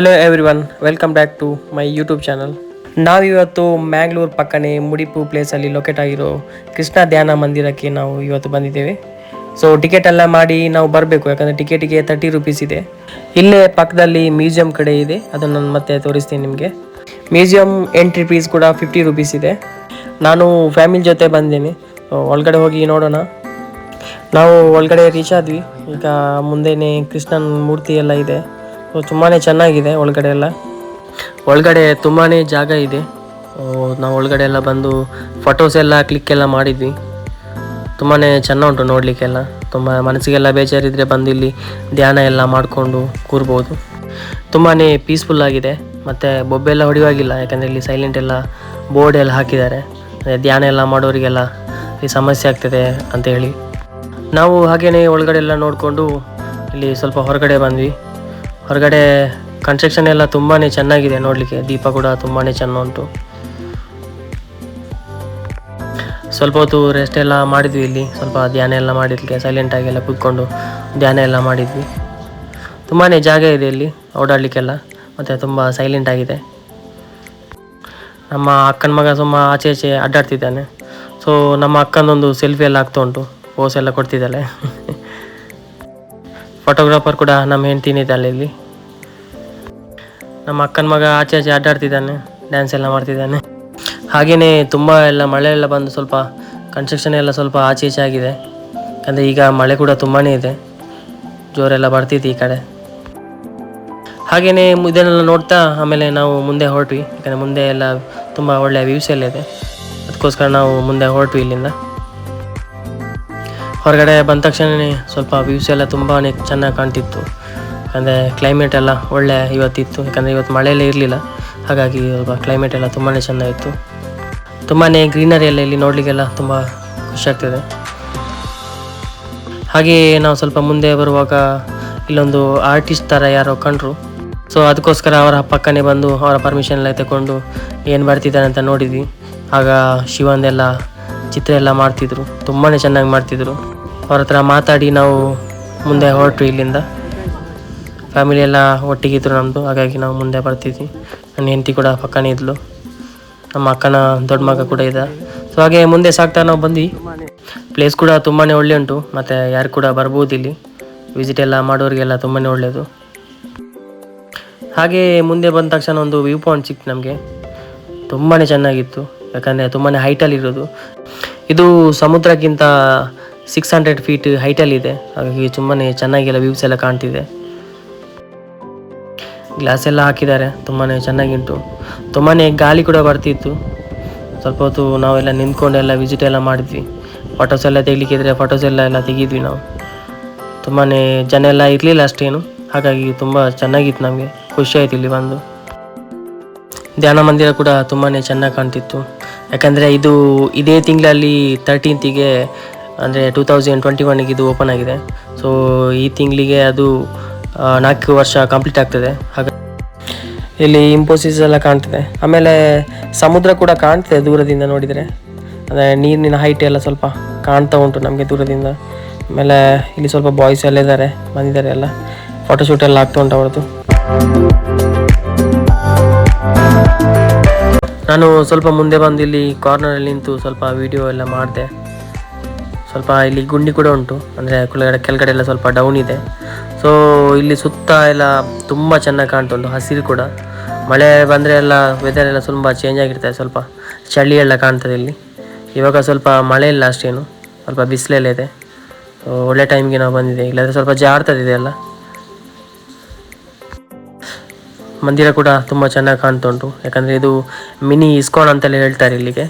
Hello everyone welcome back to my YouTube channel ನಾವಿವತ್ತು ಮ್ಯಾಂಗ್ಳೂರ್ ಪಕ್ಕನೆ ಮುಡಿಪು ಪ್ಲೇಸಲ್ಲಿ ಲೊಕೇಟ್ ಆಗಿರೋ ಕೃಷ್ಣ ಧ್ಯಾನ ಮಂದಿರಕ್ಕೆ ನಾವು ಇವತ್ತು ಬಂದಿದ್ದೇವೆ. ಸೊ ಟಿಕೆಟ್ ಎಲ್ಲ ಮಾಡಿ ನಾವು ಬರಬೇಕು, ಯಾಕಂದರೆ ಟಿಕೆಟಿಗೆ ತರ್ಟಿ ರುಪೀಸ್ ಇದೆ. ಇಲ್ಲೇ ಪಕ್ಕದಲ್ಲಿ ಮ್ಯೂಸಿಯಂ ಕಡೆ ಇದೆ, ಅದನ್ನು ನಾನು ಮತ್ತೆ ತೋರಿಸ್ತೀನಿ ನಿಮಗೆ. ಮ್ಯೂಸಿಯಂ ಎಂಟ್ರಿ ಫೀಸ್ ಕೂಡ ಫಿಫ್ಟಿ ರುಪೀಸ್ ಇದೆ. ನಾನು ಫ್ಯಾಮಿಲಿ ಜೊತೆ ಬಂದೇನೆ ಒಳಗಡೆ ಹೋಗಿ ನೋಡೋಣ. ನಾವು ಒಳಗಡೆ ರೀಚ್ ಆದ್ವಿ, ಈಗ ಮುಂದೆನೇ ಕೃಷ್ಣನ ಮೂರ್ತಿ ಎಲ್ಲ ಇದೆ. ತುಂಬಾ ಚೆನ್ನಾಗಿದೆ ಒಳಗಡೆ ಎಲ್ಲ. ಒಳಗಡೆ ತುಂಬಾ ಜಾಗ ಇದೆ. ನಾವು ಒಳಗಡೆ ಎಲ್ಲ ಬಂದು ಫೋಟೋಸ್ ಎಲ್ಲ ಕ್ಲಿಕ್ ಎಲ್ಲ ಮಾಡಿದ್ವಿ. ತುಂಬಾ ಚೆನ್ನ ಉಂಟು ನೋಡಲಿಕ್ಕೆಲ್ಲ. ತುಂಬ ಮನಸ್ಸಿಗೆಲ್ಲ ಬೇಜಾರಿದ್ರೆ ಬಂದು ಇಲ್ಲಿ ಧ್ಯಾನ ಎಲ್ಲ ಮಾಡಿಕೊಂಡು ಕೂರ್ಬೋದು. ತುಂಬಾ ಪೀಸ್ಫುಲ್ ಆಗಿದೆ. ಮತ್ತು ಬೊಬ್ಬೆಲ್ಲ ಹೊಡೆಯುವಾಗಿಲ್ಲ, ಯಾಕಂದರೆ ಇಲ್ಲಿ ಸೈಲೆಂಟ್ ಎಲ್ಲ ಬೋರ್ಡ್ ಎಲ್ಲ ಹಾಕಿದ್ದಾರೆ. ಧ್ಯಾನ ಎಲ್ಲ ಮಾಡೋರಿಗೆಲ್ಲ ಈ ಸಮಸ್ಯೆ ಆಗ್ತದೆ ಅಂತ ಹೇಳಿ. ನಾವು ಹಾಗೆಯೇ ಒಳಗಡೆ ಎಲ್ಲ ನೋಡಿಕೊಂಡು ಇಲ್ಲಿ ಸ್ವಲ್ಪ ಹೊರಗಡೆ ಬಂದ್ವಿ. ಹೊರಗಡೆ ಕನ್ಸ್ಟ್ರಕ್ಷನ್ ಎಲ್ಲ ತುಂಬಾ ಚೆನ್ನಾಗಿದೆ ನೋಡಲಿಕ್ಕೆ. ದೀಪ ಕೂಡ ತುಂಬಾ ಚೆನ್ನ ಉಂಟು. ಸ್ವಲ್ಪ ಹೊತ್ತು ರೆಸ್ಟ್ ಎಲ್ಲ ಮಾಡಿದ್ವಿ ಇಲ್ಲಿ. ಸ್ವಲ್ಪ ಧ್ಯಾನ ಎಲ್ಲ ಮಾಡಿದ್ಕೆ ಸೈಲೆಂಟಾಗಿ ಎಲ್ಲ ಕೂತ್ಕೊಂಡು ಧ್ಯಾನ ಎಲ್ಲ ಮಾಡಿದ್ವಿ. ತುಂಬಾ ಜಾಗ ಇದೆ ಇಲ್ಲಿ, ಓಡಾಡಲಿಕ್ಕೆಲ್ಲ. ಮತ್ತು ತುಂಬ ಸೈಲೆಂಟ್ ಆಗಿದೆ. ನಮ್ಮ ಅಕ್ಕನ ಮಗ ಸುಮ್ಮ ಆಚೆ ಆಚೆ ಅಡ್ಡಾಡ್ತಿದ್ದಾನೆ. ಸೊ ನಮ್ಮ ಅಕ್ಕನೊಂದು ಸೆಲ್ಫಿ ಎಲ್ಲ ಆಗ್ತಾ ಉಂಟು. ಪೋಸ್ ಎಲ್ಲ ಕೊಡ್ತಿದ್ದಾಳೆ. ಫೋಟೋಗ್ರಾಫರ್ ಕೂಡ ನಮ್ಮ ಹೆಂಡ್ತಿನಿದ್ದಾಳೆ ಇಲ್ಲಿ. ನಮ್ಮ ಅಕ್ಕನ ಮಗ ಆಚೆ ಆಚೆ ಆಟಾಡ್ತಿದ್ದಾನೆ ಡ್ಯಾನ್ಸ್ ಎಲ್ಲ ಮಾಡ್ತಿದ್ದಾನೆ. ಹಾಗೆಯೇ ತುಂಬ ಎಲ್ಲ ಮಳೆ ಎಲ್ಲ ಬಂದು ಸ್ವಲ್ಪ ಕನ್ಸ್ಟ್ರಕ್ಷನ್ ಎಲ್ಲ ಸ್ವಲ್ಪ ಆಚೆ ಈಚೆ ಆಗಿದೆ. ಅಂದರೆ ಈಗ ಮಳೆ ಕೂಡ ತುಂಬಾ ಇದೆ. ಜೋರೆಲ್ಲ ಬರ್ತಿತ್ತು ಈ ಕಡೆ. ಹಾಗೆಯೇ ಇದನ್ನೆಲ್ಲ ನೋಡ್ತಾ ಆಮೇಲೆ ನಾವು ಮುಂದೆ ಹೊರಟ್ವಿ. ಯಾಕಂದರೆ ಮುಂದೆ ಎಲ್ಲ ತುಂಬ ಒಳ್ಳೆಯ ವ್ಯೂಸ್ ಎಲ್ಲ ಇದೆ. ಅದಕ್ಕೋಸ್ಕರ ನಾವು ಮುಂದೆ ಹೊರಟ್ವಿ ಇಲ್ಲಿಂದ. ಹೊರಗಡೆ ಬಂದ ತಕ್ಷಣವೇ ಸ್ವಲ್ಪ ವ್ಯೂಸ್ ಎಲ್ಲ ತುಂಬಾ ಚೆನ್ನಾಗಿ ಕಾಣ್ತಿತ್ತು. ಅಂದರೆ ಕ್ಲೈಮೇಟ್ ಎಲ್ಲ ಒಳ್ಳೆ ಇವತ್ತಿತ್ತು, ಯಾಕಂದರೆ ಇವತ್ತು ಮಳೆಯಲ್ಲೇ ಇರಲಿಲ್ಲ. ಹಾಗಾಗಿ ಕ್ಲೈಮೇಟ್ ಎಲ್ಲ ತುಂಬಾ ಚೆನ್ನಾಗಿತ್ತು. ತುಂಬಾ ಗ್ರೀನರಿ ಎಲ್ಲ ಇಲ್ಲಿ ನೋಡಲಿಕ್ಕೆಲ್ಲ ತುಂಬ ಖುಷಿ ಆಗ್ತದೆ. ಹಾಗೆ ನಾವು ಸ್ವಲ್ಪ ಮುಂದೆ ಬರುವಾಗ ಇಲ್ಲೊಂದು ಆರ್ಟಿಸ್ಟ್ ಥರ ಯಾರೋ ಕಂಡ್ರು. ಸೊ ಅದಕ್ಕೋಸ್ಕರ ಅವರ ಪಕ್ಕನೇ ಬಂದು ಅವರ ಪರ್ಮಿಷನ್ ಎಲ್ಲ ತಗೊಂಡು ಏನು ಮಾಡ್ತಿದ್ದಾರೆ ಅಂತ ನೋಡಿದ್ವಿ. ಆಗ ಶಿವಂದೆಲ್ಲ ಚಿತ್ರ ಎಲ್ಲ ಮಾಡ್ತಿದ್ರು. ತುಂಬಾ ಚೆನ್ನಾಗಿ ಮಾಡ್ತಿದ್ರು. ಅವ್ರ ಹತ್ರ ಮಾತಾಡಿ ನಾವು ಮುಂದೆ ಹೊರಟ್ವಿ ಇಲ್ಲಿಂದ. ಫ್ಯಾಮಿಲಿ ಎಲ್ಲ ಒಟ್ಟಿಗಿದ್ರು ನಮ್ಮದು ಹಾಗಾಗಿ ನಾವು ಮುಂದೆ ಬರ್ತಿದ್ವಿ. ನನ್ನ ಹೆಂಡತಿ ಕೂಡ ಪಕ್ಕನೇ ಇದ್ಲು. ನಮ್ಮ ಅಕ್ಕನ ದೊಡ್ಡ ಮಗ ಕೂಡ ಇದ್ದ. ಸೊ ಹಾಗೆ ಮುಂದೆ ಸಾಕ್ತಾ ನಾವು ಬಂದ್ವಿ. ಪ್ಲೇಸ್ ಕೂಡ ತುಂಬಾ ಒಳ್ಳೆ ಉಂಟು. ಮತ್ತು ಯಾರು ಕೂಡ ಬರ್ಬೋದು ಇಲ್ಲಿ. ವಿಸಿಟ್ ಎಲ್ಲ ಮಾಡೋರಿಗೆಲ್ಲ ತುಂಬಾ ಒಳ್ಳೆಯದು. ಹಾಗೆ ಮುಂದೆ ಬಂದ ತಕ್ಷಣ ಒಂದು ವ್ಯೂ ಪಾಯಿಂಟ್ ಸಿಕ್ತು ನಮಗೆ. ತುಂಬಾ ಚೆನ್ನಾಗಿತ್ತು. ಯಾಕಂದರೆ ತುಂಬಾ ಹೈಟಲ್ಲಿ ಇರೋದು. ಇದು ಸಮುದ್ರಕ್ಕಿಂತ ಸಿಕ್ಸ್ ಹಂಡ್ರೆಡ್ ಫೀಟ್ ಹೈಟಲ್ಲಿದೆ ಹಾಗಾಗಿ ತುಂಬಾ ಚೆನ್ನಾಗಿಲ್ಲ ವ್ಯೂಸ್ ಎಲ್ಲ ಕಾಣ್ತಿದೆ. ಗ್ಲಾಸ್ ಎಲ್ಲ ಹಾಕಿದ್ದಾರೆ. ತುಂಬಾ ಚೆನ್ನಾಗಿಂಟು. ತುಂಬಾ ಗಾಳಿ ಕೂಡ ಬರ್ತಿತ್ತು. ಸ್ವಲ್ಪ ಹೊತ್ತು ನಾವೆಲ್ಲ ನಿಂತ್ಕೊಂಡೆಲ್ಲ ವಿಸಿಟ್ ಎಲ್ಲ ಮಾಡಿದ್ವಿ. ಫೋಟೋಸ್ ಎಲ್ಲ ತೆಗಿಲಿಕ್ಕಿದ್ರೆ ಫೋಟೋಸ್ ಎಲ್ಲ ಎಲ್ಲ ತೆಗಿದ್ವಿ ನಾವು. ತುಂಬಾ ಜನ ಎಲ್ಲ ಇರಲಿಲ್ಲ ಅಷ್ಟೇನು. ಹಾಗಾಗಿ ತುಂಬ ಚೆನ್ನಾಗಿತ್ತು ನಮಗೆ. ಖುಷಿ ಆಯ್ತು ಇಲ್ಲಿ ಬಂದು. ಧ್ಯಾನ ಮಂದಿರ ಕೂಡ ತುಂಬಾ ಚೆನ್ನಾಗಿ ಕಾಣ್ತಿತ್ತು. ಯಾಕಂದರೆ ಇದು ಇದೇ ತಿಂಗಳಲ್ಲಿ ತರ್ಟೀನ್ತಿಗೆ ಅಂದರೆ ಟೂ ತೌಸಂಡ್ ಟ್ವೆಂಟಿ ಒನ್ಗೆ ಇದು ಓಪನ್ ಆಗಿದೆ. ಸೊ ಈ ತಿಂಗಳಿಗೆ ಅದು ನಾಲ್ಕು ವರ್ಷ ಕಂಪ್ಲೀಟ್ ಆಗ್ತದೆ. ಹಾಗೆ ಇಲ್ಲಿ ಇಂಪೋಸಿಸ್ ಎಲ್ಲ ಕಾಣ್ತದೆ. ಆಮೇಲೆ ಸಮುದ್ರ ಕೂಡ ಕಾಣ್ತದೆ ದೂರದಿಂದ ನೋಡಿದರೆ. ಅಂದರೆ ನೀರಿನ ಹೈಟ್ ಎಲ್ಲ ಸ್ವಲ್ಪ ಕಾಣ್ತಾ ಉಂಟು ನಮಗೆ ದೂರದಿಂದ. ಆಮೇಲೆ ಇಲ್ಲಿ ಸ್ವಲ್ಪ ಬಾಯ್ಸ್ ಎಲ್ಲ ಇದ್ದಾರೆ ಬಂದಿದ್ದಾರೆ ಎಲ್ಲ. ಫೋಟೋಶೂಟ್ ಎಲ್ಲ ಆಗ್ತಾ ಉಂಟು ಅವ್ರದ್ದು. ನಾನು ಸ್ವಲ್ಪ ಮುಂದೆ ಬಂದು ಇಲ್ಲಿ ಕಾರ್ನರಲ್ಲಿ ನಿಂತು ಸ್ವಲ್ಪ ವಿಡಿಯೋ ಎಲ್ಲ ಮಾಡಿದೆ. ಸ್ವಲ್ಪ ಇಲ್ಲಿ ಗುಂಡಿ ಕೂಡ ಉಂಟು. ಅಂದರೆ ಕೆಳಗಡೆ ಕೆಳಗಡೆ ಎಲ್ಲ ಸ್ವಲ್ಪ ಡೌನ್ ಇದೆ. ಸೊ ಇಲ್ಲಿ ಸುತ್ತ ಎಲ್ಲ ತುಂಬ ಚೆನ್ನಾಗಿ ಕಾಣ್ತುಂಟು ಹಸಿರು ಕೂಡ. ಮಳೆ ಬಂದರೆ ಎಲ್ಲ ವೆದರ್ ಎಲ್ಲ ತುಂಬ ಚೇಂಜ್ ಆಗಿರ್ತದೆ ಸ್ವಲ್ಪ. ಚಳಿ ಎಲ್ಲ ಕಾಣ್ತದೆ ಇಲ್ಲಿ. ಇವಾಗ ಸ್ವಲ್ಪ ಮಳೆ ಇಲ್ಲ ಅಷ್ಟೇನು. ಸ್ವಲ್ಪ ಬಿಸಿಲೆಲ್ಲ ಇದೆ. ಸೊ ಒಳ್ಳೆ ಟೈಮ್ಗೆ ನಾವು ಬಂದಿದೆ ಇಲ್ಲಾಂದರೆ ಸ್ವಲ್ಪ ಜಾರ್ತದಿದೆ ಎಲ್ಲ. ಮಂದಿರ ಕೂಡ ತುಂಬ ಚೆನ್ನಾಗಿ ಕಾಣ್ತುಂಟು. ಯಾಕಂದರೆ ಇದು ಮಿನಿ ಇಸ್ಕೋನ್ ಅಂತೆಲ್ಲ ಹೇಳ್ತಾರೆ ಇಲ್ಲಿಗೆ.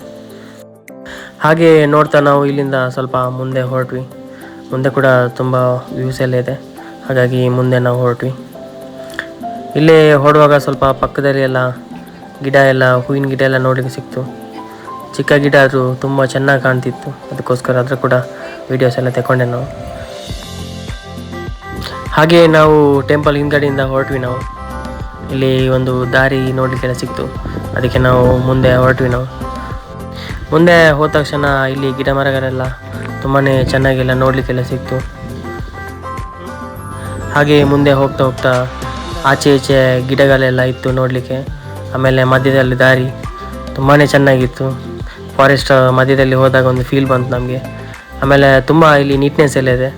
ಹಾಗೆ ನೋಡ್ತಾ ನಾವು ಇಲ್ಲಿಂದ ಸ್ವಲ್ಪ ಮುಂದೆ ಹೊರಟ್ವಿ. ಮುಂದೆ ಕೂಡ ತುಂಬ ವ್ಯೂಸ್ ಎಲ್ಲ ಇದೆ. ಹಾಗಾಗಿ ಮುಂದೆ ನಾವು ಹೊರಟ್ವಿ. ಇಲ್ಲೇ ಹೊರಡುವಾಗ ಸ್ವಲ್ಪ ಪಕ್ಕದಲ್ಲಿ ಎಲ್ಲ ಗಿಡ ಎಲ್ಲ, ಹೂವಿನ ಗಿಡ ಎಲ್ಲ ನೋಡಲಿಕ್ಕೆ ಸಿಕ್ತು. ಚಿಕ್ಕ ಗಿಡ ಅದು ತುಂಬ ಚೆನ್ನಾಗಿ ಕಾಣ್ತಿತ್ತು. ಅದಕ್ಕೋಸ್ಕರ ಅದರ ಕೂಡ ವೀಡಿಯೋಸ್ ಎಲ್ಲ ತಗೊಂಡೆ ನಾವು. ಹಾಗೆ ನಾವು ಟೆಂಪಲ್ ಹಿಂದ್ಗಡೆಯಿಂದ ಹೊರಟ್ವಿ ನಾವು. ಇಲ್ಲಿ ಒಂದು ದಾರಿ ನೋಡಲಿಕ್ಕೆಲ್ಲ ಸಿಕ್ತು. ಅದಕ್ಕೆ ನಾವು ಮುಂದೆ ಹೊರಟ್ವಿ ನಾವು. ಮುಂದೆ ಹೋದ ತಕ್ಷಣ ಇಲ್ಲಿ ಗಿಡ ಮರಗಳೆಲ್ಲ ತುಂಬಾ ಚೆನ್ನಾಗೆಲ್ಲ ನೋಡಲಿಕ್ಕೆಲ್ಲ ಸಿಕ್ತು. ಹಾಗೆ ಮುಂದೆ ಹೋಗ್ತಾ ಹೋಗ್ತಾ ಆಚೆ ಈಚೆ ಗಿಡಗಳೆಲ್ಲ ಇತ್ತು ನೋಡಲಿಕ್ಕೆ. ಆಮೇಲೆ ಮಧ್ಯದಲ್ಲಿ ದಾರಿ ತುಂಬಾ ಚೆನ್ನಾಗಿತ್ತು. ಫಾರೆಸ್ಟ್ ಮಧ್ಯದಲ್ಲಿ ಹೋದಾಗ ಒಂದು ಫೀಲ್ ಬಂತು ನಮಗೆ. ಆಮೇಲೆ ತುಂಬ ಇಲ್ಲಿ ನೀಟ್ನೆಸ್ ಎಲ್ಲ ಇದೆ.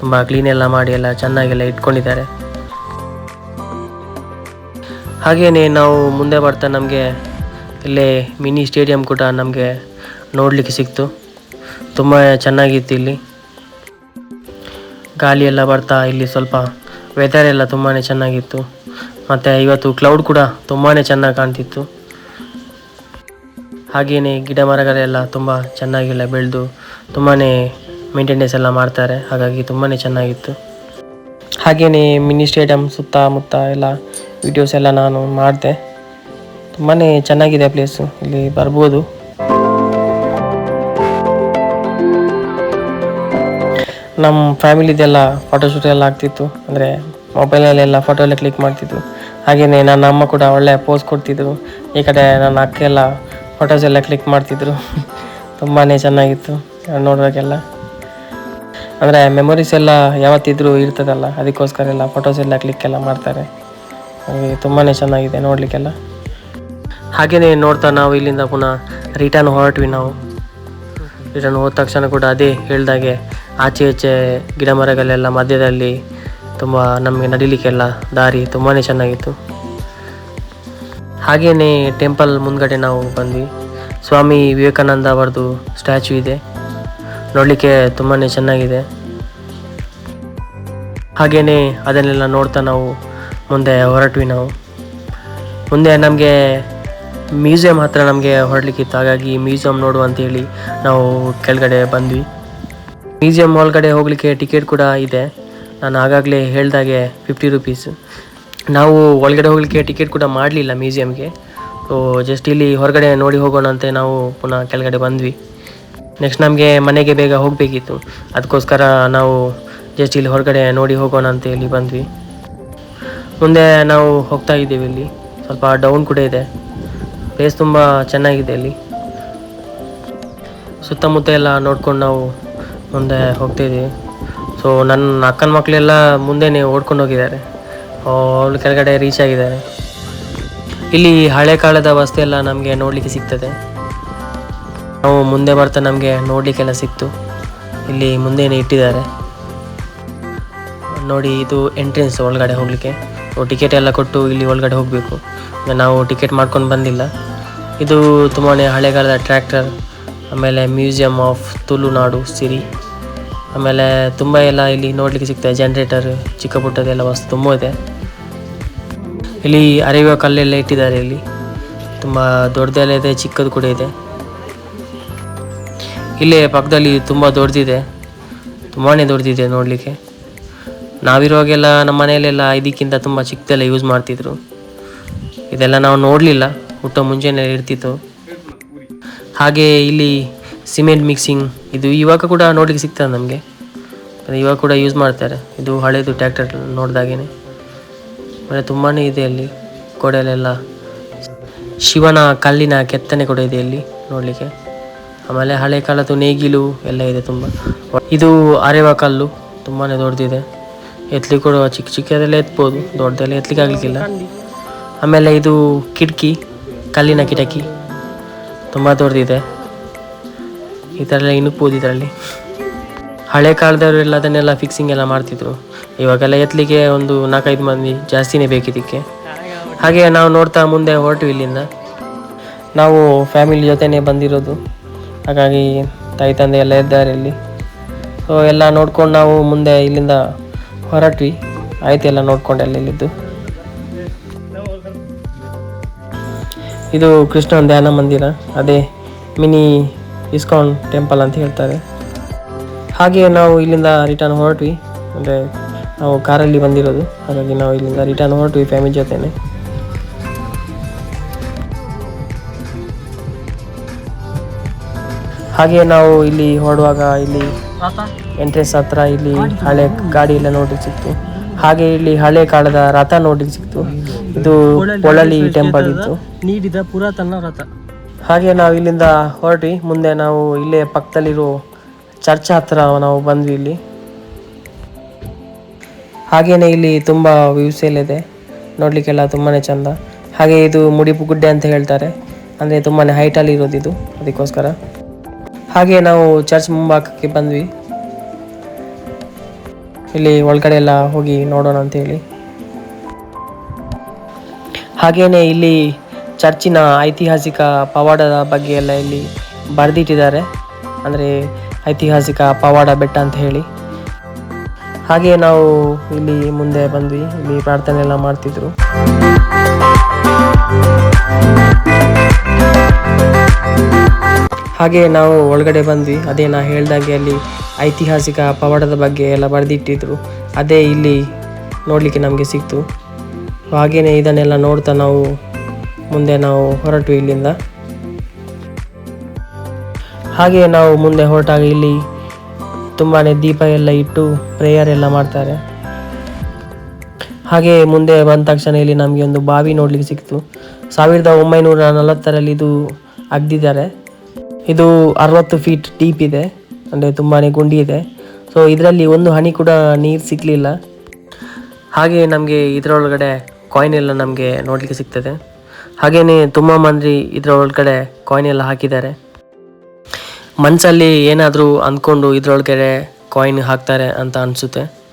ತುಂಬ ಕ್ಲೀನ್ ಎಲ್ಲ ಮಾಡಿ ಎಲ್ಲ ಚೆನ್ನಾಗೆಲ್ಲ ಇಟ್ಕೊಂಡಿದ್ದಾರೆ. ಹಾಗೆಯೇ ನಾವು ಮುಂದೆ ಬರ್ತಾ ನಮಗೆ ಇಲ್ಲೇ ಮಿನಿ ಸ್ಟೇಡಿಯಂ ಕೂಡ ನಮಗೆ ನೋಡಲಿಕ್ಕೆ ಸಿಕ್ತು. ತುಂಬ ಚೆನ್ನಾಗಿತ್ತು ಇಲ್ಲಿ. ಗಾಳಿ ಎಲ್ಲ ಬರ್ತಾ, ಇಲ್ಲಿ ಸ್ವಲ್ಪ ವೆದರ್ ಎಲ್ಲ ತುಂಬಾ ಚೆನ್ನಾಗಿತ್ತು. ಮತ್ತು ಇವತ್ತು ಕ್ಲೌಡ್ ಕೂಡ ತುಂಬಾ ಚೆನ್ನಾಗಿ ಕಾಣ್ತಿತ್ತು. ಹಾಗೆಯೇ ಗಿಡ ಮರಗಳೆಲ್ಲ ತುಂಬ ಚೆನ್ನಾಗಿಲ್ಲ, ಬೆಳೆದು ತುಂಬಾ ಮೇಂಟೆನೆನ್ಸ್ ಎಲ್ಲ ಮಾಡ್ತಾರೆ, ಹಾಗಾಗಿ ತುಂಬಾ ಚೆನ್ನಾಗಿತ್ತು. ಹಾಗೆಯೇ ಮಿನಿ ಸ್ಟೇಡಿಯಂ ಸುತ್ತಮುತ್ತ ಎಲ್ಲ ವಿಡಿಯೋಸ್ ಎಲ್ಲ ನಾನು ಮಾಡಿದೆ. ತುಂಬಾ ಚೆನ್ನಾಗಿದೆ ಪ್ಲೇಸು ಇಲ್ಲಿ ಬರ್ಬೋದು. ನಮ್ಮ ಫ್ಯಾಮಿಲಿದೆಲ್ಲ ಫೋಟೋಶೂಟ್ ಎಲ್ಲ ಆಗ್ತಿತ್ತು. ಅಂದರೆ ಮೊಬೈಲಲ್ಲೆಲ್ಲ ಫೋಟೋ ಎಲ್ಲ ಕ್ಲಿಕ್ ಮಾಡ್ತಿದ್ರು. ಹಾಗೆಯೇ ನನ್ನ ಅಮ್ಮ ಕೂಡ ಒಳ್ಳೆ ಪೋಸ್ ಕೊಡ್ತಿದ್ರು. ಈ ಕಡೆ ನನ್ನ ಅಕ್ಕ ಎಲ್ಲ ಫೋಟೋಸ್ ಎಲ್ಲ ಕ್ಲಿಕ್ ಮಾಡ್ತಿದ್ರು. ತುಂಬಾ ಚೆನ್ನಾಗಿತ್ತು ನೋಡೋಕ್ಕೆಲ್ಲ ಅಂದರೆ ಮೆಮೊರೀಸ್ ಎಲ್ಲ ಯಾವತ್ತಿದ್ರೂ ಇರ್ತದಲ್ಲ, ಅದಕ್ಕೋಸ್ಕರ ಎಲ್ಲ ಫೋಟೋಸ್ ಎಲ್ಲ ಕ್ಲಿಕ್ ಎಲ್ಲ ಮಾಡ್ತಾರೆ. ತುಂಬಾ ಚೆನ್ನಾಗಿದೆ ನೋಡಲಿಕ್ಕೆಲ್ಲ. ಹಾಗೆಯೇ ನೋಡ್ತಾ ನಾವು ಇಲ್ಲಿಂದ ಪುನಃ ರಿಟರ್ನ್ ಹೊರಟ್ವಿ ನಾವು. ರಿಟರ್ನ್ ಹೋದ ತಕ್ಷಣ ಕೂಡ ಅದೇ ಹೇಳ್ದಾಗೆ ಆಚೆ ಈಚೆ ಗಿಡ ಮರಗಳೆಲ್ಲ ಮಧ್ಯದಲ್ಲಿ ತುಂಬ ನಮಗೆ ನಡಿಲಿಕ್ಕೆಲ್ಲ ದಾರಿ ತುಂಬಾ ಚೆನ್ನಾಗಿತ್ತು. ಹಾಗೆಯೇ ಟೆಂಪಲ್ ಮುಂದ್ಗಡೆ ನಾವು ಬಂದ್ವಿ. ಸ್ವಾಮಿ ವಿವೇಕಾನಂದ ಅವರದು ಸ್ಟ್ಯಾಚು ಇದೆ. ನೋಡಲಿಕ್ಕೆ ತುಂಬಾ ಚೆನ್ನಾಗಿದೆ. ಹಾಗೆಯೇ ಅದನ್ನೆಲ್ಲ ನೋಡ್ತಾ ನಾವು ಮುಂದೆ ಹೊರಟ್ವಿ ನಾವು. ಮುಂದೆ ನಮಗೆ ಮ್ಯೂಸಿಯಂ ಹತ್ರ ನಮಗೆ ಹೊರಡ್ಲಿಕ್ಕಿತ್ತು. ಹಾಗಾಗಿ ಮ್ಯೂಸಿಯಂ ನೋಡು ಅಂತೇಳಿ ನಾವು ಕೆಳಗಡೆ ಬಂದ್ವಿ. ಮ್ಯೂಸಿಯಂ ಒಳಗಡೆ ಹೋಗಲಿಕ್ಕೆ ಟಿಕೆಟ್ ಕೂಡ ಇದೆ. ನಾನು ಆಗಾಗಲೇ ಹೇಳ್ದಾಗೆ ಫಿಫ್ಟಿ ರುಪೀಸ್ ನಾವು ಒಳಗಡೆ ಹೋಗಲಿಕ್ಕೆ ಟಿಕೆಟ್ ಕೂಡ ಮಾಡಲಿಲ್ಲ ಮ್ಯೂಸಿಯಮ್ಗೆ ಸೊ ಜಸ್ಟ್ ಇಲ್ಲಿ ಹೊರಗಡೆ ನೋಡಿ ಹೋಗೋಣ ಅಂತ ನಾವು ಪುನಃ ಕೆಳಗಡೆ ಬಂದ್ವಿ. ನೆಕ್ಸ್ಟ್ ನಮಗೆ ಮನೆಗೆ ಬೇಗ ಹೋಗಬೇಕಿತ್ತು. ಅದಕ್ಕೋಸ್ಕರ ನಾವು ಜಸ್ಟ್ ಇಲ್ಲಿ ಹೊರಗಡೆ ನೋಡಿ ಹೋಗೋಣ ಅಂತ ಇಲ್ಲಿ ಬಂದ್ವಿ. ಮುಂದೆ ನಾವು ಹೋಗ್ತಾ ಇದ್ದೀವಿ ಇಲ್ಲಿ. ಸ್ವಲ್ಪ ಡೌನ್ ಕೂಡ ಇದೆ. ಪ್ಲೇಸ್ ತುಂಬ ಚೆನ್ನಾಗಿದೆ ಇಲ್ಲಿ. ಸುತ್ತಮುತ್ತ ಎಲ್ಲ ನೋಡ್ಕೊಂಡು ನಾವು ಮುಂದೆ ಹೋಗ್ತಿದ್ದೀವಿ ಸೊ ನನ್ನ ಅಕ್ಕನ ಮಕ್ಕಳೆಲ್ಲ ಮುಂದೆನೇ ಓಡ್ಕೊಂಡು ಹೋಗಿದ್ದಾರೆ. ಅವಳು ಕೆಳಗಡೆ ರೀಚ್ ಆಗಿದ್ದಾರೆ. ಇಲ್ಲಿ ಹಳೆ ಕಾಲದ ವಸ್ತು ಎಲ್ಲ ನಮಗೆ ನೋಡಲಿಕ್ಕೆ ಸಿಗ್ತದೆ. ನಾವು ಮುಂದೆ ಬರ್ತಾ ನಮಗೆ ನೋಡಲಿಕ್ಕೆಲ್ಲ ಸಿಕ್ತು. ಇಲ್ಲಿ ಮುಂದೆನೇ ಇಟ್ಟಿದ್ದಾರೆ. ನೋಡಿ, ಇದು ಎಂಟ್ರೆನ್ಸ್ ಒಳಗಡೆ ಹೋಗಲಿಕ್ಕೆ. ಟಿಕೆಟ್ ಎಲ್ಲ ಕೊಟ್ಟು ಇಲ್ಲಿ ಒಳಗಡೆ ಹೋಗಬೇಕು. ನಾವು ಟಿಕೆಟ್ ಮಾಡ್ಕೊಂಡು ಬಂದಿಲ್ಲ. ಇದು ತುಂಬಾ ಹಳೆಗಾಲದ ಟ್ರ್ಯಾಕ್ಟರ್ ಆಮೇಲೆ ಮ್ಯೂಸಿಯಂ ಆಫ್ ತುಳುನಾಡು ಸಿರಿ ಆಮೇಲೆ ತುಂಬ ಎಲ್ಲ ಇಲ್ಲಿ ನೋಡಲಿಕ್ಕೆ ಸಿಗ್ತದೆ ಜನ್ರೇಟರ್ ಚಿಕ್ಕ ಪುಟ್ಟದೆಲ್ಲ ವಸ್ತು ತುಂಬ ಇದೆ. ಇಲ್ಲಿ ಅರಿಯುವ ಕಲ್ಲೆಲ್ಲ ಇಟ್ಟಿದ್ದಾರೆ ಇಲ್ಲಿ. ತುಂಬ ದೊಡ್ಡದೆಲ್ಲ ಇದೆ, ಚಿಕ್ಕದು ಕೂಡ ಇದೆ. ಇಲ್ಲೇ ಪಕ್ಕದಲ್ಲಿ ತುಂಬ ದೊಡ್ಡದಿದೆ ತುಂಬಾ ದೊಡ್ಡದಿದೆ ನೋಡಲಿಕ್ಕೆ. ನಾವಿರುವಾಗೆಲ್ಲ ನಮ್ಮ ಮನೆಯಲ್ಲೆಲ್ಲ ಇದಕ್ಕಿಂತ ತುಂಬ ಚಿಕ್ಕದೆಲ್ಲ ಯೂಸ್ ಮಾಡ್ತಿದ್ರು. ಇದೆಲ್ಲ ನಾವು ನೋಡಲಿಲ್ಲ, ಹುಟ್ಟೋ ಮುಂಚೆನೇ ಇರ್ತಿತ್ತು. ಹಾಗೆ ಇಲ್ಲಿ ಸಿಮೆಂಟ್ ಮಿಕ್ಸಿಂಗ್ ಇದು ಇವಾಗ ಕೂಡ ನೋಡ್ಲಿಕ್ಕೆ ಸಿಗ್ತದೆ ನಮಗೆ? ಇವಾಗ ಕೂಡ ಯೂಸ್ ಮಾಡ್ತಾರೆ. ಇದು ಹಳೇದು ಟ್ಯಾಕ್ಟರ್ ನೋಡಿದಾಗೇ ಮತ್ತು ತುಂಬಾ ಇದೆ ಅಲ್ಲಿ ಗೋಡೆಯಲ್ಲೆಲ್ಲ ಶಿವನ ಕಲ್ಲಿನ ಕೆತ್ತನೆ ಕೂಡ ಇದೆ ಇಲ್ಲಿ ನೋಡಲಿಕ್ಕೆ. ಆಮೇಲೆ ಹಳೆ ಕಾಲದ್ದು ನೇಗಿಲು ಎಲ್ಲ ಇದೆ ತುಂಬ. ಇದು ಅರೆವ ಕಲ್ಲು ತುಂಬಾ ದೊಡ್ಡದಿದೆ. ಎತ್ಲಿ ಕೂಡ ಚಿಕ್ಕ ಚಿಕ್ಕದೆಲ್ಲ ಎತ್ಬೋದು, ದೊಡ್ಡದೆಲ್ಲ ಎತ್ತಲಿಕ್ಕೆ ಆಗಲಿಕ್ಕಿಲ್ಲ. ಆಮೇಲೆ ಇದು ಕಿಟಕಿ, ಕಲ್ಲಿನ ಕಿಟಕಿ. ತುಂಬ ದೊಡ್ಡದಿದೆ. ಈ ಥರ ಎಲ್ಲ ಇಣುಕ್ಬೋದು ಇದರಲ್ಲಿ. ಹಳೆ ಕಾಲದವರೆಲ್ಲ ಅದನ್ನೆಲ್ಲ ಫಿಕ್ಸಿಂಗ್ ಎಲ್ಲ ಮಾಡ್ತಿದ್ರು. ಇವಾಗೆಲ್ಲ ಎತ್ತಲಿಕ್ಕೆ ಒಂದು ನಾಲ್ಕೈದು ಮಂದಿ ಜಾಸ್ತಿನೇ ಬೇಕಿದ್ದಕ್ಕೆ ಹಾಗೆ ನಾವು ನೋಡ್ತಾ ಮುಂದೆ ಹೊರಟು ಇಲ್ಲಿಂದ. ನಾವು ಫ್ಯಾಮಿಲಿ ಜೊತೆನೇ ಬಂದಿರೋದು. ಹಾಗಾಗಿ ತಾಯಿ ತಂದೆ ಎಲ್ಲ ಇದ್ದಾರೆ ಇಲ್ಲಿ. ಸೊ ಎಲ್ಲ ನೋಡ್ಕೊಂಡು ನಾವು ಮುಂದೆ ಇಲ್ಲಿಂದ ಹೊರಟ್ವಿ. ಆಯ್ತು ಎಲ್ಲ ನೋಡ್ಕೊಂಡು ಎಲ್ಲ ಇದು ಕೃಷ್ಣನ ಧ್ಯಾನ ಮಂದಿರ, ಅದೇ ಮಿನಿ ಇಸ್ಕಾನ್ ಟೆಂಪಲ್ ಅಂತ ಹೇಳ್ತಾರೆ. ಹಾಗೆ ನಾವು ಇಲ್ಲಿಂದ ರಿಟರ್ನ್ ಹೊರಟ್ವಿ, ಅಂದರೆ ನಾವು ಕಾರಲ್ಲಿ ಬಂದಿರೋದು, ಹಾಗಾಗಿ ನಾವು ಇಲ್ಲಿಂದ ರಿಟರ್ನ್ ಹೊರಟ್ವಿ ಫ್ಯಾಮಿಲಿ ಜೊತೆನೆ. ಹಾಗೆ ನಾವು ಇಲ್ಲಿ ಹೊರಡುವಾಗ ಇಲ್ಲಿ ಎಂಟ್ರೆನ್ಸ್ ಹತ್ರ ಇಲ್ಲಿ ಹಳೆ ಗಾಡಿ ಎಲ್ಲ ನೋಡ್ಲಿಕ್ಕೆ ಸಿಕ್ತು. ಹಾಗೆ ಇಲ್ಲಿ ಹಳೆ ಕಾಲದ ರಥ ನೋಡ್ಲಿಕ್ಕೆ ಸಿಕ್ತು. ಇದು ಪೊಳಲಿ ಟೆಂಪಲ್ ಇತ್ತು ನೀಡಿದ ಪುರಾತನ ರಥ. ಹಾಗೆ ನಾವು ಇಲ್ಲಿಂದ ಹೊರಟಿ ಮುಂದೆ ನಾವು ಇಲ್ಲೇ ಪಕ್ಕದಲ್ಲಿರೋ ಚರ್ಚ್ ಹತ್ರ ನಾವು ಬಂದ್ವಿ ಇಲ್ಲಿ. ಹಾಗೇನೆ ಇಲ್ಲಿ ತುಂಬ ವ್ಯೂಸ್ ಎಲ್ಲ ಇದೆ. ನೋಡ್ಲಿಕ್ಕೆಲ್ಲ ತುಂಬಾನೇ ಚಂದ. ಹಾಗೆ ಇದು ಮುಡಿಪು ಗುಡ್ಡೆ ಅಂತ ಹೇಳ್ತಾರೆ. ಅಂದ್ರೆ ತುಂಬಾನೇ ಹೈಟ್ ಹೈಟಲ್ಲಿ ಇರೋದು ಇದು ಅದಕ್ಕೋಸ್ಕರ. ಹಾಗೆ ನಾವು ಚರ್ಚ್ ಮುಂಭಾಗಕ್ಕೆ ಬಂದ್ವಿ. ಇಲ್ಲಿ ಒಳಗಡೆ ಎಲ್ಲ ಹೋಗಿ ನೋಡೋಣ ಅಂತ ಹೇಳಿ. ಹಾಗೇನೆ ಇಲ್ಲಿ ಚರ್ಚಿನ ಐತಿಹಾಸಿಕ ಪವಾಡದ ಬಗ್ಗೆ ಎಲ್ಲ ಇಲ್ಲಿ ಬರೆದಿಟ್ಟಿದ್ದಾರೆ. ಅಂದರೆ ಐತಿಹಾಸಿಕ ಪವಾಡ ಬೆಟ್ಟ ಅಂತ ಹೇಳಿ. ಹಾಗೆ ನಾವು ಇಲ್ಲಿ ಮುಂದೆ ಬಂದ್ವಿ, ಇಲ್ಲಿ ಪ್ರಾರ್ಥನೆ ಎಲ್ಲ ಮಾಡ್ತಿದ್ರು. ಹಾಗೆ ನಾವು ಒಳಗಡೆ ಬಂದ್ವಿ, ಅದೇ ನಾ ಹೇಳ್ದಾಗೆ ಅಲ್ಲಿ ಐತಿಹಾಸಿಕ ಪವಾಡದ ಬಗ್ಗೆ ಎಲ್ಲ ಬರೆದಿಟ್ಟಿದ್ರು. ಅದೇ ಇಲ್ಲಿ ನೋಡಲಿಕ್ಕೆ ನಮಗೆ ಸಿಕ್ತು. ಹಾಗೆಯೇ ಇದನ್ನೆಲ್ಲ ನೋಡ್ತಾ ನಾವು ಮುಂದೆ ನಾವು ಹೊರಟು ಇಲ್ಲಿಂದ. ಹಾಗೆ ನಾವು ಮುಂದೆ ಹೊರಟಾಗ ಇಲ್ಲಿ ತುಂಬಾ ದೀಪ ಎಲ್ಲ ಇಟ್ಟು ಪ್ರೇಯರ್ ಎಲ್ಲ ಮಾಡ್ತಾರೆ. ಹಾಗೆ ಮುಂದೆ ಬಂದ ತಕ್ಷಣ ಇಲ್ಲಿ ನಮಗೆ ಒಂದು ಬಾವಿ ನೋಡ್ಲಿಕ್ಕೆ ಸಿಕ್ತು. ಸಾವಿರದ ಒಂಬೈನೂರ ನಲವತ್ತರಲ್ಲಿ ಇದು ಅಗ್ದಿದ್ದಾರೆ. ಇದು ಅರವತ್ತು ಫೀಟ್ ಡೀಪ್ ಇದೆ. ಅಂದರೆ ತುಂಬಾ ಗುಂಡಿ ಇದೆ. ಸೊ ಇದರಲ್ಲಿ ಒಂದು ಹನಿ ಕೂಡ ನೀರು ಸಿಕ್ಕಲಿಲ್ಲ ಹಾಗೆ ನಮಗೆ ಇದರೊಳಗಡೆ ಕಾಯಿನ್ ಎಲ್ಲ ನಮಗೆ ನೋಡಲಿಕ್ಕೆ ಸಿಗ್ತದೆ. ಹಾಗೆಯೇ ತುಂಬ ಮಂದಿ ಇದರ ಒಳಗಡೆ ಕಾಯಿನ್ ಎಲ್ಲ ಹಾಕಿದ್ದಾರೆ. ಮನಸ್ಸಲ್ಲಿ ಏನಾದರೂ ಅಂದ್ಕೊಂಡು ಇದರೊಳಗಡೆ ಕಾಯಿನ್ ಹಾಕ್ತಾರೆ ಅಂತ ಅನಿಸುತ್ತೆ.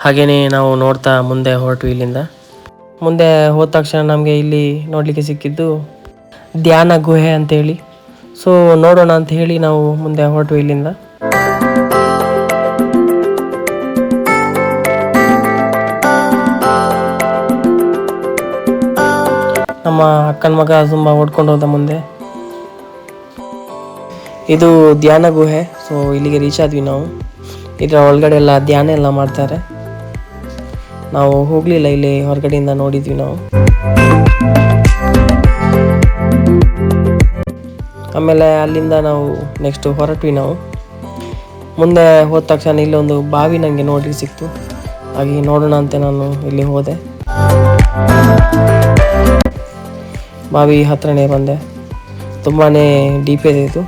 ಹಾಗೆಯೇ ನಾವು ನೋಡ್ತಾ ಮುಂದೆ ಹೊರಟು ಇಲ್ಲಿಂದ. ಮುಂದೆ ಹೋದ ತಕ್ಷಣ ನಮಗೆ ಇಲ್ಲಿ ನೋಡಲಿಕ್ಕೆ ಸಿಕ್ಕಿದ್ದು ಧ್ಯಾನ ಗುಹೆ ಅಂತೇಳಿ. ಸೊ ನೋಡೋಣ ಅಂತ ಹೇಳಿ ನಾವು ಮುಂದೆ ಹೊರಟು ಇಲ್ಲಿಂದ. ನಮ್ಮ ಅಕ್ಕನ ಮಗ ತುಂಬ ಓಡ್ಕೊಂಡು ಹೋದ ಮುಂದೆ. ಇದು ಧ್ಯಾನ ಗುಹೆ ಸೊ ಇಲ್ಲಿಗೆ ರೀಚ್ ಆದ್ವಿ ನಾವು. ಇದರ ಒಳಗಡೆ ಎಲ್ಲ ಧ್ಯಾನ ಎಲ್ಲ ಮಾಡ್ತಾರೆ. ನಾವು ಹೋಗಲಿಲ್ಲ, ಇಲ್ಲಿ ಹೊರಗಡೆಯಿಂದ ನೋಡಿದ್ವಿ ನಾವು. ಆಮೇಲೆ ಅಲ್ಲಿಂದ ನಾವು ನೆಕ್ಸ್ಟ್ ಹೊರಟ್ವಿ ನಾವು. ಮುಂದೆ ಹೋದ ತಕ್ಷಣ ಇಲ್ಲೊಂದು ಬಾವಿ ನನಗೆ ನೋಡ್ಲಿಕ್ಕೆ ಸಿಕ್ತು. ಹಾಗೆ ನೋಡೋಣ ಅಂತ ನಾನು ಇಲ್ಲಿ ಹೋದೆ. ಬಾವಿ ಹತ್ರನೇ ಬಂದೆ. ತುಂಬಾ ಡೀಪ್ ಇದೆ ಇದು.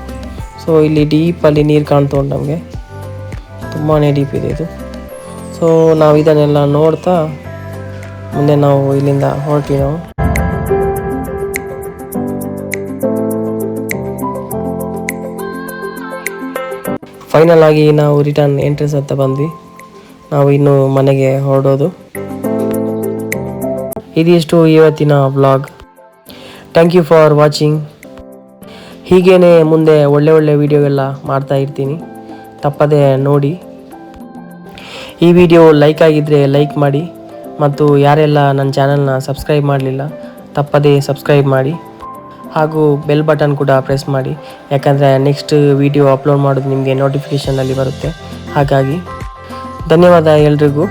ಸೊ ಇಲ್ಲಿ ಡೀಪಲ್ಲಿ ನೀರು ಕಾಣ್ತು ಉಂಟು ನಮಗೆ. ತುಂಬಾ ಡೀಪ್ ಇದೆ ಇದು. ಸೊ ನಾವು ಇದನ್ನೆಲ್ಲ ನೋಡ್ತಾ ಮುಂದೆ ನಾವು ಇಲ್ಲಿಂದ ಹೊರಟಿ ನಾವು. ಫೈನಲ್ ಆಗಿ ನಾವು ರಿಟರ್ನ್ ಎಂಟ್ರೆನ್ಸ್ ಅಂತ ಬಂದ್ವಿ. ನಾವು ಇನ್ನು ಮನೆಗೆ ಹೊರಡೋದು. ಇದಿಷ್ಟು ಇವತ್ತಿನ vlog thank you for watching ಹೀಗೇ ಮುಂದೆ ಒಳ್ಳೆ ಒಳ್ಳೆ ವೀಡಿಯೋಗೆಲ್ಲ ಮಾಡ್ತಾ ಇರ್ತೀನಿ. ತಪ್ಪದೆ ನೋಡಿ. ಈ ವಿಡಿಯೋ ಲೈಕ್ ಆಗಿದ್ದರೆ ಲೈಕ್ ಮಾಡಿ ಮತ್ತು ಯಾರೆಲ್ಲ ನನ್ನ ಚಾನಲ್ನ ಸಬ್ಸ್ಕ್ರೈಬ್ ಮಾಡಲಿಲ್ಲ, ತಪ್ಪದೇ ಸಬ್ಸ್ಕ್ರೈಬ್ ಮಾಡಿ. ಹಾಗೂ ಬೆಲ್ ಬಟನ್ ಕೂಡ ಪ್ರೆಸ್ ಮಾಡಿ. ಯಾಕಂದರೆ ನೆಕ್ಸ್ಟ್ ವಿಡಿಯೋ ಅಪ್ಲೋಡ್ ಮಾಡೋದು ನಿಮಗೆ ನೋಟಿಫಿಕೇಷನಲ್ಲಿ ಬರುತ್ತೆ. ಹಾಗಾಗಿ ಧನ್ಯವಾದ ಎಲ್ರಿಗೂ.